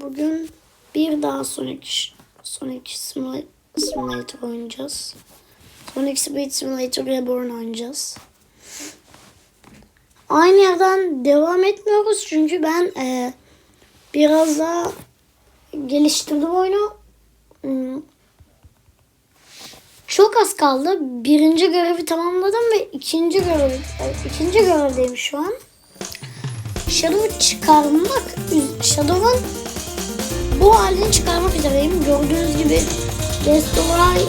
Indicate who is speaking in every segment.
Speaker 1: Bugün bir daha Sonic Sonic Simula- Simulator oynayacağız. Sonic Speed Simulator Reborn oynayacağız. Aynı yerden devam etmiyoruz çünkü ben e, biraz daha geliştirdim oyunu. Hmm. Çok az kaldı. Birinci görevi tamamladım ve ikinci görev e, ikinci görevdeyim şu an. Shadow'u çıkarmak, Shadow'un bu halini çıkarmak üzereyim. Gördüğünüz gibi Destroy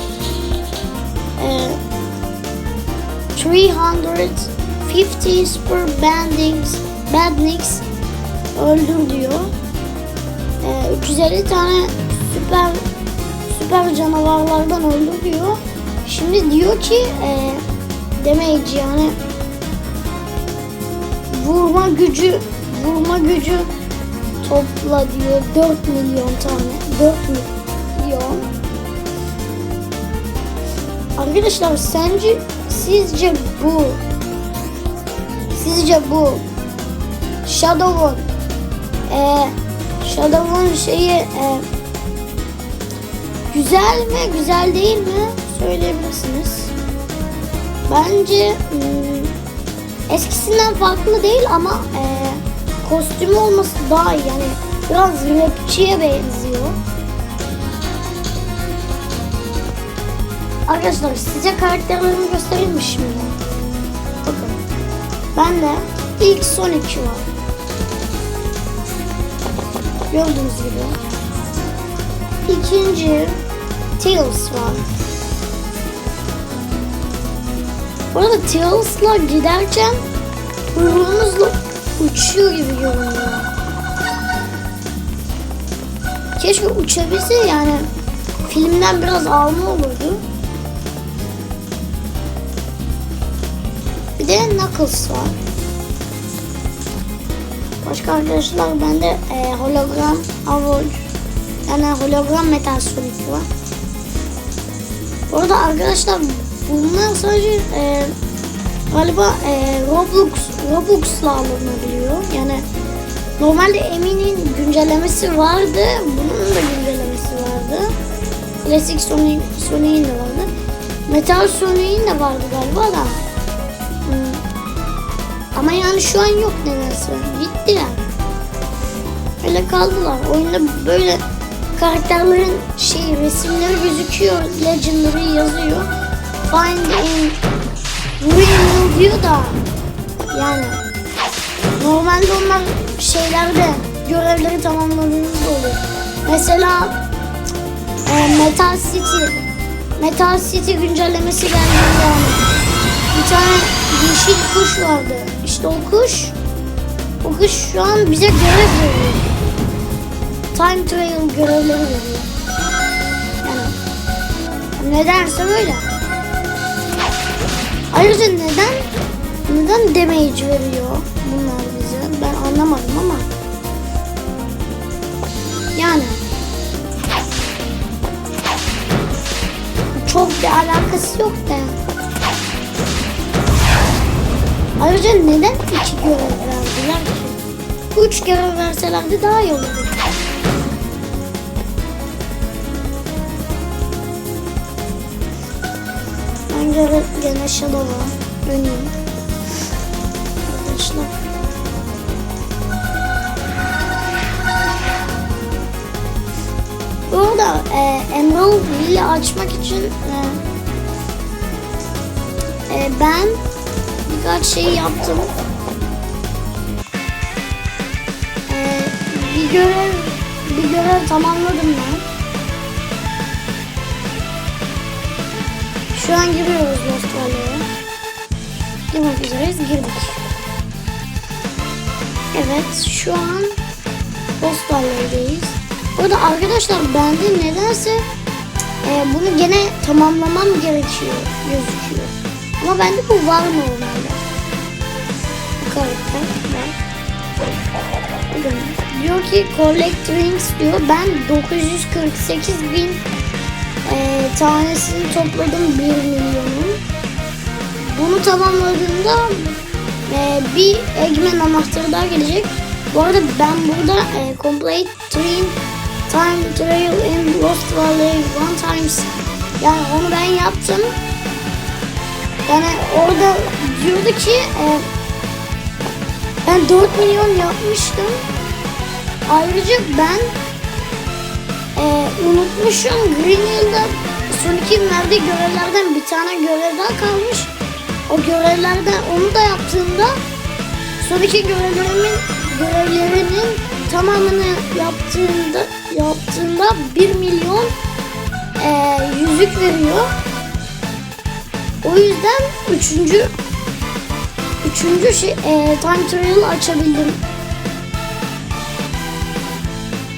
Speaker 1: e, 350 super bandings, badniks öldür diyor. E, 350 tane süper süper canavarlardan öldür diyor. Şimdi diyor ki e, damage yani vurma gücü vurma gücü topla diyor 4 milyon tane 4 milyon Arkadaşlar sence sizce bu sizce bu Shadow'un e, Shadow'un şeyi e, güzel mi güzel değil mi söyleyebilirsiniz. Bence hmm, eskisinden farklı değil ama e, kostümü olması daha iyi. Yani biraz rapçiye benziyor. Arkadaşlar size karakterlerimi göstereyim mi şimdi? Bakın. Ben de ilk Sonic var. Gördüğünüz gibi. İkinci Tails var. Bu arada Tails'la giderken kuyruğunuzla uçuyor gibi görünüyor. Keşke uçabilse yani filmden biraz alma olurdu. Bir de Knuckles var. Başka arkadaşlar bende e, hologram Avol yani hologram Metal Sonic var. Bu arkadaşlar bunlar sadece e, galiba e, Roblox Robux'la alınabiliyor. Yani normalde Emin'in güncellemesi vardı. Bunun da güncellemesi vardı. Klasik Sonic, Sonic'in de vardı. Metal Sonic'in de vardı galiba da. Hmm. Ama yani şu an yok nedense. Gittiler. Öyle kaldılar. Oyunda böyle karakterlerin şey resimleri gözüküyor. Legendary yazıyor. Find in Real diyor da yani normalde onlar şeylerde görevleri tamamladığınızda oluyor. Mesela e, Metal City Metal City güncellemesi geldi yani. Bir tane yeşil kuş vardı. İşte o kuş o kuş şu an bize görev veriyor. Time Trail görevleri veriyor. Yani nedense böyle. Ayrıca neden neden damage veriyor bunlar bize? Ben anlamadım ama. Yani çok bir alakası yok da. Ayrıca neden iki görev verdiler ki? Üç görev verselerdi daha iyi olurdu. Gene Shadow'a döneyim. Arkadaşlar. Bu arada e, Emerald Lily açmak için e, e, ben birkaç şey yaptım. E, bir görev bir görev tamamladım ben. Şu an giriyoruz Valley'e. Girmek üzereyiz. Girdik. Evet. Şu an Valley'deyiz. Burada arkadaşlar bende nedense e, bunu gene tamamlamam gerekiyor gözüküyor. Ama bende bu var normalde. Bu karakter var. Bakın, diyor ki collect rings diyor. Ben 948 bin e, tanesini topladım 1 milyonun. Bunu tamamladığımda e, bir Eggman anahtarı daha gelecek. Bu arada ben burada e, complete train time trail in Lost Valley one times yani onu ben yaptım. Yani orada diyordu ki e, ben 4 milyon yapmıştım. Ayrıca ben e, unutmuşum Green Hill'da Sonic'in verdiği görevlerden bir tane görev daha kalmış. O görevlerden onu da yaptığımda Sonic'in görevlerimin görevlerinin tamamını yaptığında yaptığında 1 milyon e, yüzük veriyor. O yüzden üçüncü üçüncü şey e, time trial açabildim.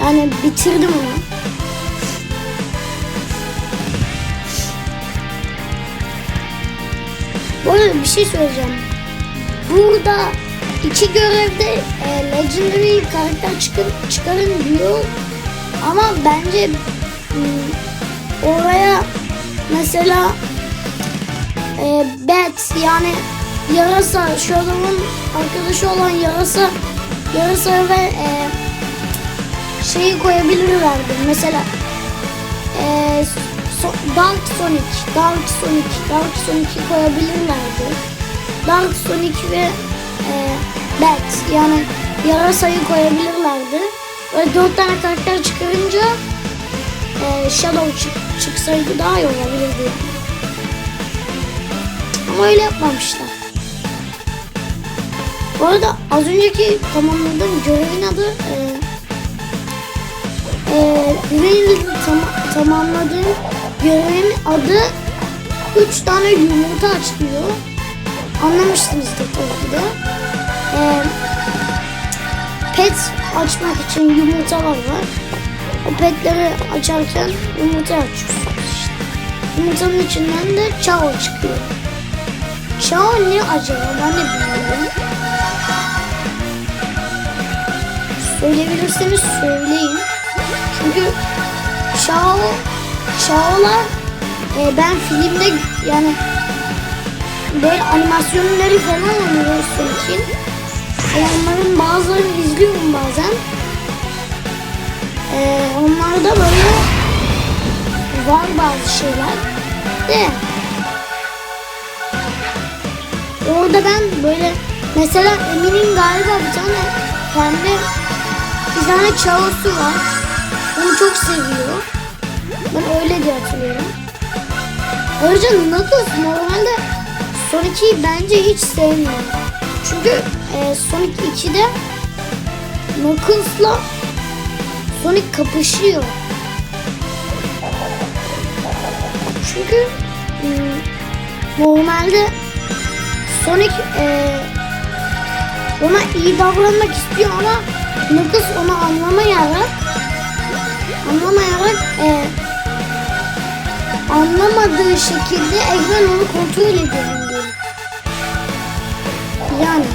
Speaker 1: Yani bitirdim onu. Arada bir şey söyleyeceğim. Burada iki görevde e, Legendary karakter çıkın, çıkarın diyor. Ama bence hmm, oraya mesela e, Bat yani yarasa şu adamın arkadaşı olan yarasa yarasa ve e, şeyi koyabilirlerdi. Mesela e, so, Dark Sonic, Dark Sonic, Dark Sonic'i koyabilirlerdi. Dark Sonic ve e, Bat yani yarasayı koyabilirlerdi. Ve dört tane karakter çıkarınca e, Shadow çık, çıksaydı daha iyi olabilirdi. Ama öyle yapmamışlar. Bu arada az önceki tamamladığım görevin adı e, e, Green'in tam, tamamladığım görevin adı 3 tane yumurta aç diyor. Anlamışsınızdır tabii ki de. E, pet açmak için yumurtalar var. O petleri açarken yumurta açıyorsunuz işte. Yumurtanın içinden de Chao çıkıyor. Chao ne acaba ben de bilmiyorum. Söyleyebilirseniz söyleyin. Çünkü Chao, Chao'lar e, ben filmde yani böyle animasyonları falan oluyor Sonic'in. E, onların bazılarını izliyorum bazen. E, onlarda böyle var bazı şeyler. De orada ben böyle mesela Emin'in galiba bir tane pembe bir tane çavosu var. Onu çok seviyor. Ben öyle diye hatırlıyorum. Ayrıca Knuckles normalde Sonic'i bence hiç sevmiyor. Çünkü e, Sonic 2'de Knuckles'la Sonic kapışıyor. Çünkü hmm, normalde Sonic e, ona iyi davranmak istiyor ama Knuckles onu anlamayarak anlamayarak e, anlamadığı şekilde Eggman onu kontrol ediyor diyor. Yani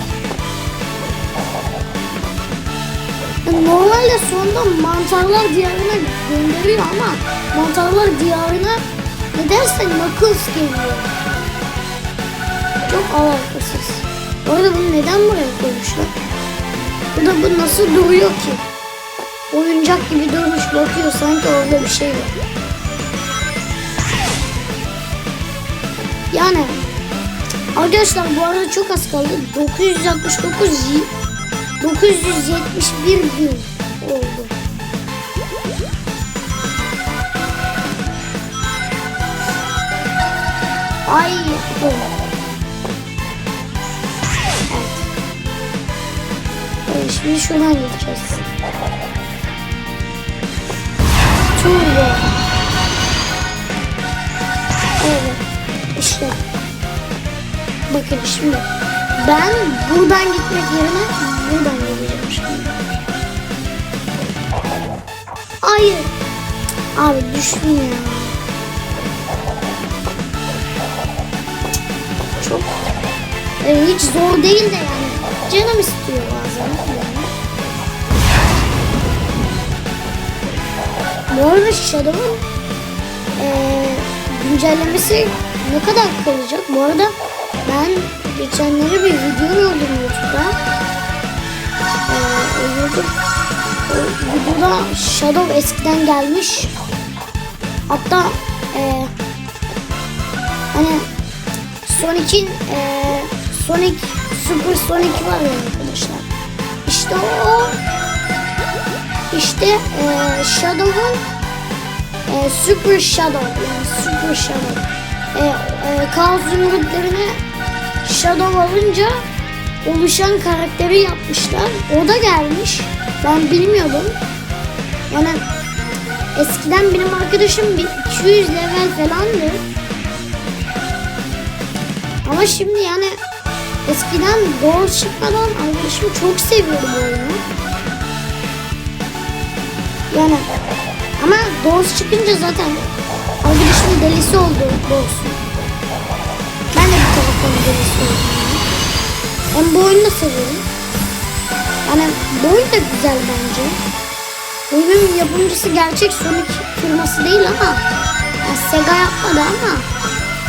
Speaker 1: Normalde sonunda mantarlar diyarına gönderiyor ama mantarlar diyarına nedense Knuckles geliyor. Çok alakasız. Bu arada bunu neden buraya koymuşlar? Bu da bu nasıl duruyor ki? Oyuncak gibi durmuş bakıyor sanki orada bir şey var. Yani arkadaşlar bu arada çok az kaldı. 969 y- 971 gün oldu. Ay. Evet, şimdi şuradan geçeceğiz. Turbo. Evet. İşte. Bakın şimdi. Ben buradan gitmek yerine buradan gideceğim şimdi. Hayır. Abi düştüm ya. Çok e, hiç zor değil de yani. Canım istiyor bazen. Yani. Bu arada Shadow'un e, güncellemesi ne kadar kalacak? Bu arada ben geçenleri bir video gördüm YouTube'da. e, özür dilerim. O videoda Shadow eskiden gelmiş. Hatta e, hani Sonic'in e, Sonic Super Sonic var ya arkadaşlar. İşte o işte e, Shadow'un e, Super Shadow yani Super Shadow. E, e, Kaos zümrütlerini Shadow alınca oluşan karakteri yapmışlar. O da gelmiş. Ben bilmiyordum. Yani eskiden benim arkadaşım bir 200 level falandı. Ama şimdi yani eskiden doğru çıkmadan arkadaşım çok seviyordu oyunu. Yani ama Doğuz çıkınca zaten arkadaşımın delisi oldu Doğuz. Ben de bir taraftan delisi oldum. Ben bu oyunu da seviyorum. Yani bu oyun da güzel bence. Oyunun yapımcısı gerçek Sonic firması değil ama yani Sega yapmadı ama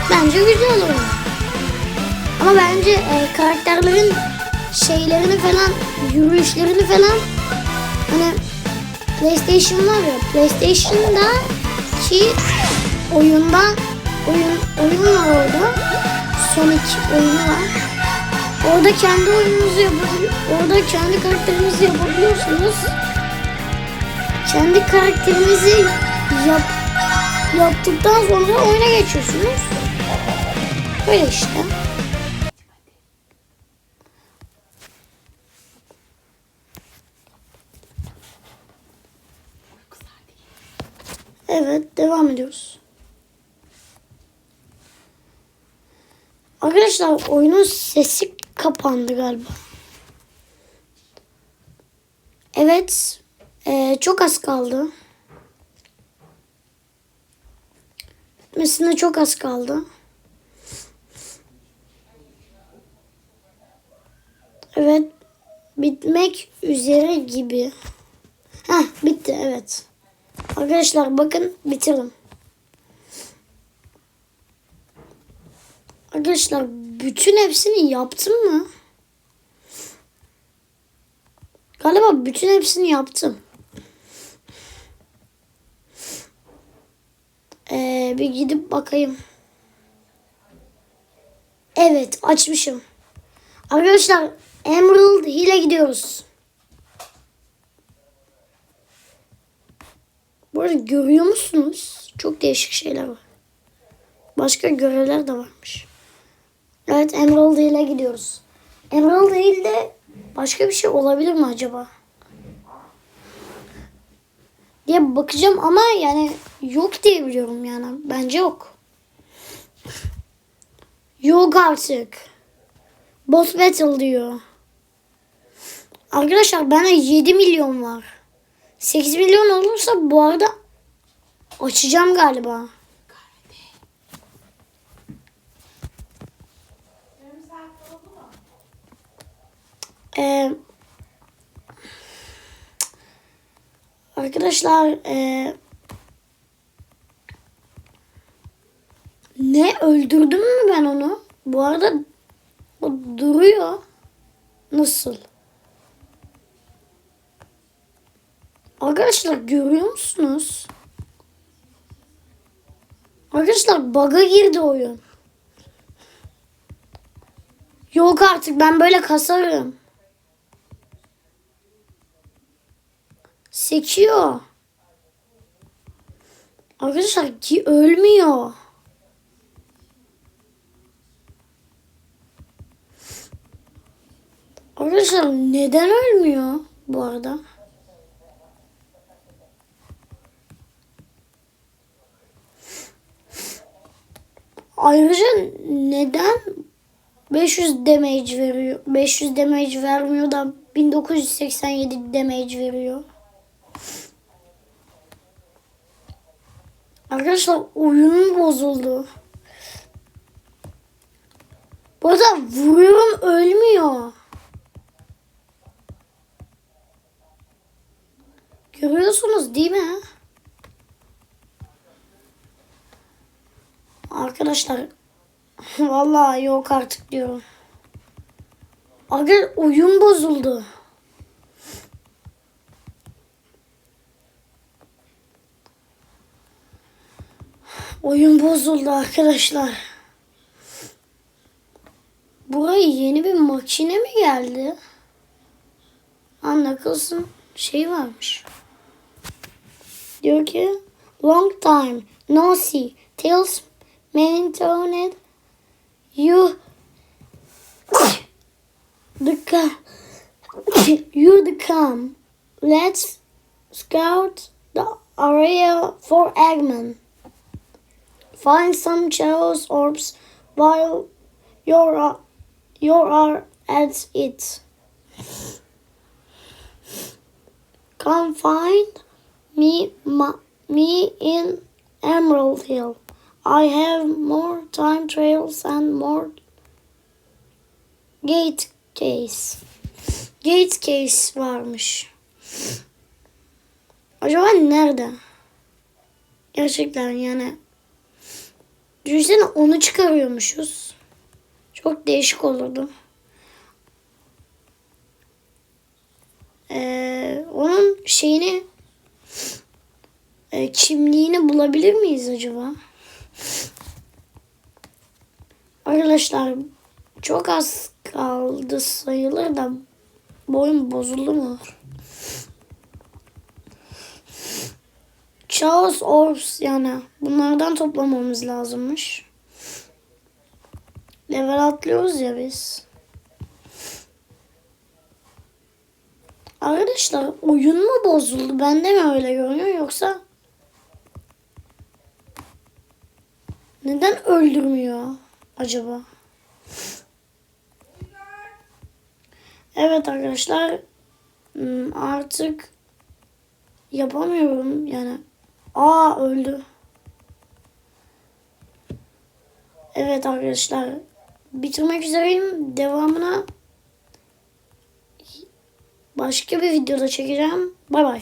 Speaker 1: bence güzel oyun. Ama bence e, karakterlerin şeylerini falan, yürüyüşlerini falan hani PlayStation var ya PlayStation'da ki oyunda oyun oyun var orada. Sonic oyunu var. Orada kendi oyununuzu yapabiliyor. Orada kendi karakterinizi yapabiliyorsunuz. Kendi karakterinizi yap yaptıktan sonra oyuna geçiyorsunuz. Böyle işte. Evet, devam ediyoruz. Arkadaşlar oyunun sesi kapandı galiba. Evet, eee, çok az kaldı. Bitmesine çok az kaldı. Evet, bitmek üzere gibi. Heh, bitti evet. Arkadaşlar bakın bitirdim. Arkadaşlar bütün hepsini yaptım mı? Galiba bütün hepsini yaptım. Ee, bir gidip bakayım. Evet açmışım. Arkadaşlar Emerald Hill'e gidiyoruz. Bu arada görüyor musunuz? Çok değişik şeyler var. Başka görevler de varmış. Evet Emerald Hill'e gidiyoruz. Emerald Hill'de başka bir şey olabilir mi acaba? Diye bakacağım ama yani yok diye biliyorum yani. Bence yok. Yok artık. Boss Battle diyor. Arkadaşlar bende 7 milyon var. 8 milyon olursa bu arada açacağım galiba. Arkadaşlar ee, ne öldürdüm mü ben onu? Bu arada o duruyor. Nasıl? Arkadaşlar görüyor musunuz? Arkadaşlar bug'a girdi oyun. Yok artık ben böyle kasarım. Sekiyor. Arkadaşlar ki ölmüyor. Arkadaşlar neden ölmüyor bu arada? Ayrıca neden 500 damage veriyor? 500 damage vermiyor da 1987 damage veriyor. Arkadaşlar oyunum bozuldu. Bu arada vuruyorum ölmüyor. Görüyorsunuz değil mi? Arkadaşlar vallahi yok artık diyorum. Aga oyun bozuldu. Oyun bozuldu arkadaşlar. Buraya yeni bir makine mi geldi? Anne kızın şey varmış. Diyor ki long time no see tells maintained you the you the come let's scout the area for Eggman find some Chaos orbs while you're uh, you are at it come find me me in Emerald Hill. I have more time trails and more gate case. Gate case varmış. Acaba nerede? Gerçekten yani. Düşünsene onu çıkarıyormuşuz. Çok değişik olurdu. Ee, onun şeyini e, kimliğini bulabilir miyiz acaba? Arkadaşlar çok az kaldı sayılır da boyun bozuldu mu? Chaos Orbs yani bunlardan toplamamız lazımmış. Level atlıyoruz ya biz. Arkadaşlar oyun mu bozuldu? Bende mi öyle görünüyor yoksa neden öldürmüyor acaba? Evet arkadaşlar hmm, artık yapamıyorum yani. Aa öldü. Evet arkadaşlar bitirmek üzereyim. Devamına başka bir videoda çekeceğim. Bay bay.